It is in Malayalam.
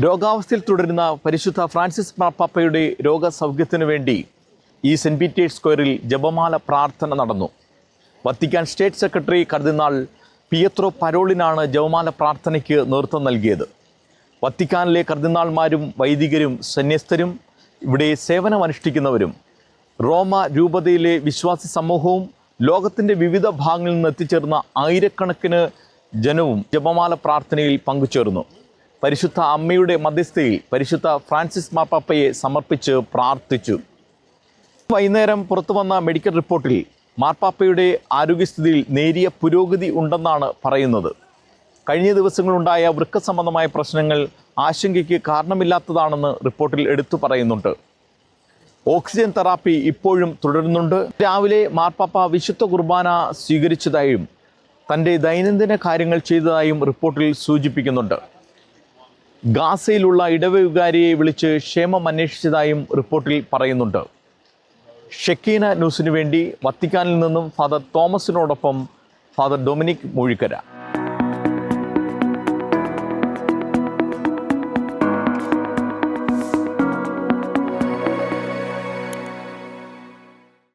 രോഗാവസ്ഥയിൽ തുടരുന്ന പരിശുദ്ധ ഫ്രാൻസിസ് മാർപ്പാപ്പയുടെ രോഗസൗഖ്യത്തിനു വേണ്ടി ഈ സെന്റ് പീറ്റേഴ്സ് സ്ക്വയറിൽ ജപമാല പ്രാർത്ഥന നടന്നു. Vatican state secretary cardinal Pietro പരോളിനാണ് ജപമാല പ്രാർത്ഥനയ്ക്ക് നേതൃത്വം നൽകിയത്. വത്തിക്കാനിലെ കർദിനാൾമാരും വൈദികരും സന്യസ്തരും ഇവിടെ സേവനമനുഷ്ഠിക്കുന്നവരും റോമ രൂപതയിലെ വിശ്വാസി സമൂഹവും ലോകത്തിന്റെ വിവിധ ഭാഗങ്ങളിൽ നിന്ന് എത്തിച്ചേർന്ന ആയിരക്കണക്കിന് ജനവും ജപമാല പ്രാർത്ഥനയിൽ പങ്കുചേർന്നു. പരിശുദ്ധ അമ്മയുടെ മധ്യസ്ഥയിൽ പരിശുദ്ധ ഫ്രാൻസിസ് മാപ്പാപ്പയെ സമർപ്പിച്ച് പ്രാർത്ഥിച്ചു. വൈകുന്നേരം പുറത്തു വന്ന മെഡിക്കൽ റിപ്പോർട്ടിൽ മാർപ്പാപ്പയുടെ ആരോഗ്യസ്ഥിതിയിൽ നേരിയ പുരോഗതി ഉണ്ടെന്നാണ് പറയുന്നത്. കഴിഞ്ഞ ദിവസങ്ങളുണ്ടായ വൃക്ക സംബന്ധമായ പ്രശ്നങ്ങൾ ആശങ്കയ്ക്ക് കാരണമില്ലാത്തതാണെന്ന് റിപ്പോർട്ടിൽ എടുത്തു പറയുന്നുണ്ട്. ഓക്സിജൻ തെറാപ്പി ഇപ്പോഴും തുടരുന്നുണ്ട്. രാവിലെ മാർപ്പാപ്പ വിശുദ്ധ കുർബാന സ്വീകരിച്ചതായും തന്റെ ദൈനംദിന കാര്യങ്ങൾ ചെയ്തതായും റിപ്പോർട്ടിൽ സൂചിപ്പിക്കുന്നുണ്ട്. ഗാസയിലുള്ള ഇടവവികാരിയെ വിളിച്ച് ക്ഷേമം അന്വേഷിച്ചതായും റിപ്പോർട്ടിൽ പറയുന്നുണ്ട്. ഷെക്കീന ന്യൂസിനു വേണ്ടി വത്തിക്കാനിൽ നിന്നും ഫാദർ തോമസിനോടൊപ്പം ഫാദർ ഡൊമിനിക് മൂഴിക്കര.